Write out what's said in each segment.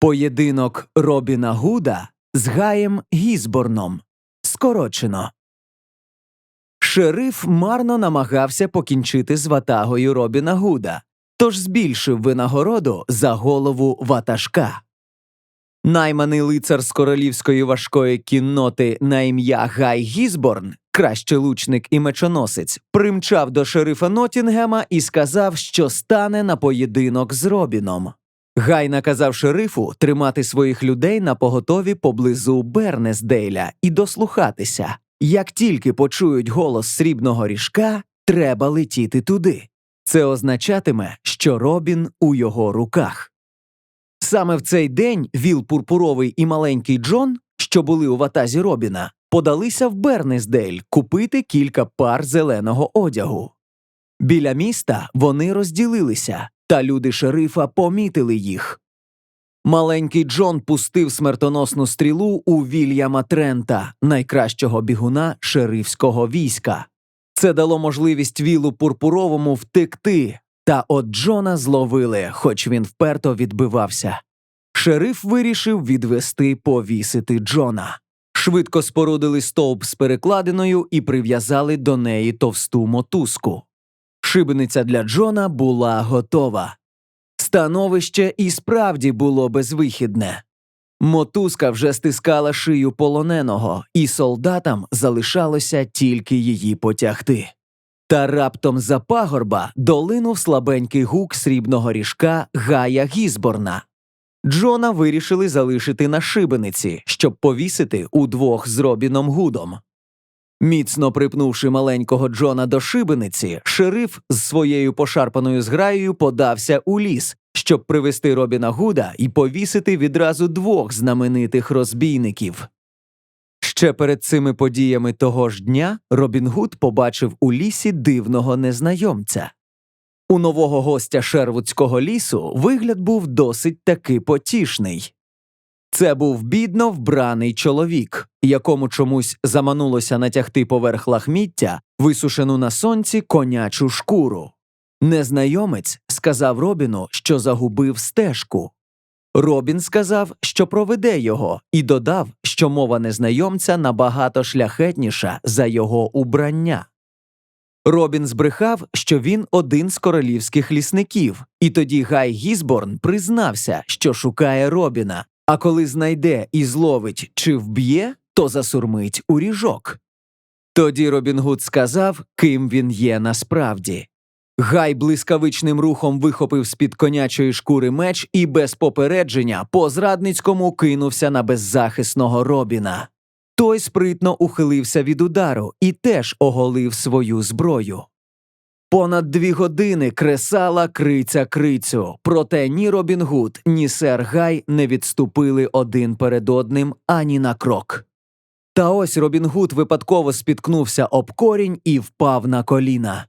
Поєдинок Робіна Гуда з Гаєм Гізборном. Скорочено. Шериф марно намагався покінчити з ватагою Робіна Гуда, тож збільшив винагороду за голову ватажка. Найманий лицар з королівської важкої кінноти на ім'я Гай Гізборн, краще лучник і мечоносець, примчав до шерифа Нотінгема і сказав, що стане на поєдинок з Робіном. Гай наказав шерифу тримати своїх людей на поготові поблизу Бернесдейля і дослухатися. Як тільки почують голос срібного ріжка, треба летіти туди. Це означатиме, що Робін у його руках. Саме в цей день Віл Пурпуровий і маленький Джон, що були у ватазі Робіна, подалися в Бернесдейль купити кілька пар зеленого одягу. Біля міста вони розділилися, та люди шерифа помітили їх. Маленький Джон пустив смертоносну стрілу у Вільяма Трента, найкращого бігуна шерифського війська. Це дало можливість Вілу Пурпуровому втекти, та от Джона зловили, хоч він вперто відбивався. Шериф вирішив відвести повісити Джона. Швидко спорудили стовп з перекладиною і прив'язали до неї товсту мотузку. Шибениця для Джона була готова. Становище і справді було безвихідне. Мотузка вже стискала шию полоненого, і солдатам залишалося тільки її потягти. Та раптом за пагорба долинув слабенький гук срібного ріжка Гая Гізборна. Джона вирішили залишити на шибениці, щоб повісити удвох з Робіном Гудом. Міцно припнувши маленького Джона до шибениці, шериф з своєю пошарпаною зграєю подався у ліс, щоб привести Робіна Гуда і повісити відразу двох знаменитих розбійників. Ще перед цими подіями того ж дня Робін Гуд побачив у лісі дивного незнайомця. У нового гостя Шервудського лісу вигляд був досить таки потішний. Це був бідно вбраний чоловік, якому чомусь заманулося натягти поверх лахміття, висушену на сонці конячу шкуру. Незнайомець сказав Робіну, що загубив стежку. Робін сказав, що проведе його, і додав, що мова незнайомця набагато шляхетніша за його убрання. Робін збрехав, що він один з королівських лісників, і тоді Гай Гізборн признався, що шукає Робіна, а коли знайде і зловить чи вб'є, то засурмить у ріжок. Тоді Робін Гуд сказав, ким він є насправді. Гай блискавичним рухом вихопив з-під конячої шкури меч і без попередження по зрадницькому кинувся на беззахисного Робіна. Той спритно ухилився від удару і теж оголив свою зброю. Понад дві години кресала криця крицю, проте ні Робін Гуд, ні сер Гай не відступили один перед одним ані на крок. Та ось Робін Гуд випадково спіткнувся об корінь і впав на коліна.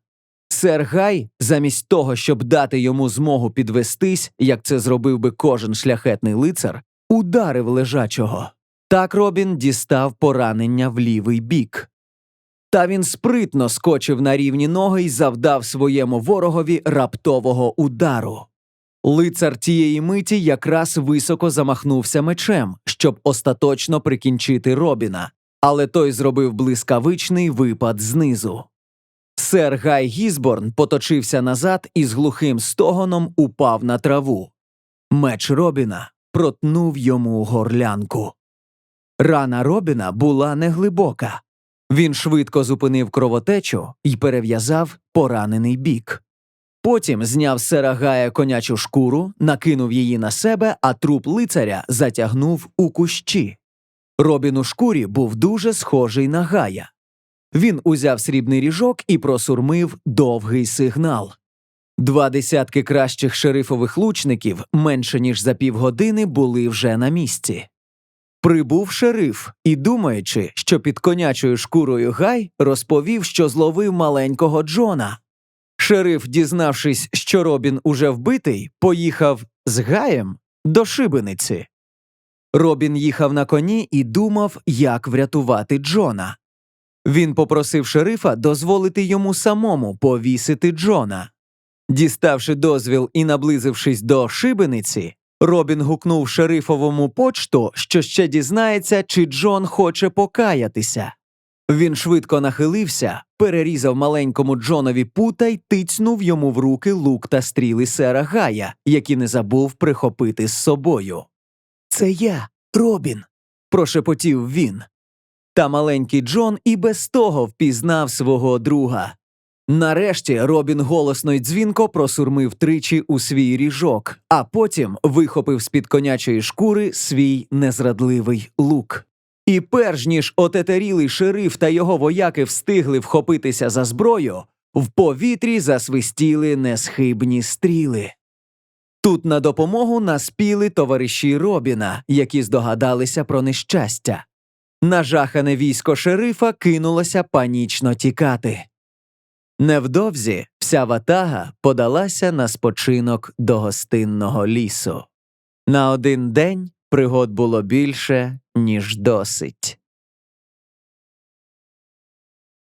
Сер Гай, замість того, щоб дати йому змогу підвестись, як це зробив би кожен шляхетний лицар, ударив лежачого. Так Робін дістав поранення в лівий бік. Та він спритно скочив на рівні ноги і завдав своєму ворогові раптового удару. Лицар тієї миті якраз високо замахнувся мечем, щоб остаточно прикінчити Робіна, але той зробив блискавичний випад знизу. Сер Гай Гізборн поточився назад і з глухим стогоном упав на траву. Меч Робіна протнув йому горлянку. Рана Робіна була неглибока. Він швидко зупинив кровотечу і перев'язав поранений бік. Потім зняв з сера Гая конячу шкуру, накинув її на себе, а труп лицаря затягнув у кущі. Робін у шкурі був дуже схожий на Гая. Він узяв срібний ріжок і просурмив довгий сигнал. Два десятки кращих шерифових лучників менше ніж за півгодини були вже на місці. Прибув шериф і, думаючи, що під конячою шкурою Гай розповів, що зловив маленького Джона. Шериф, дізнавшись, що Робін уже вбитий, поїхав з Гаєм до шибениці. Робін їхав на коні і думав, як врятувати Джона. Він попросив шерифа дозволити йому самому повісити Джона. Діставши дозвіл і наблизившись до шибениці, Робін гукнув шерифовому почту, що ще дізнається, чи Джон хоче покаятися. Він швидко нахилився, перерізав маленькому Джонові пута й тицнув йому в руки лук та стріли сера Гая, які не забув прихопити з собою. Це я, Робін, прошепотів він. Та маленький Джон і без того впізнав свого друга. Нарешті Робін голосно й дзвінко просурмив тричі у свій ріжок, а потім вихопив з-під конячої шкури свій незрадливий лук. І перш ніж отетерілий шериф та його вояки встигли вхопитися за зброю, в повітрі засвистіли несхибні стріли. Тут на допомогу наспіли товариші Робіна, які здогадалися про нещастя. Нажахане військо шерифа кинулося панічно тікати. Невдовзі вся ватага подалася на спочинок до гостинного лісу. На один день пригод було більше, ніж досить.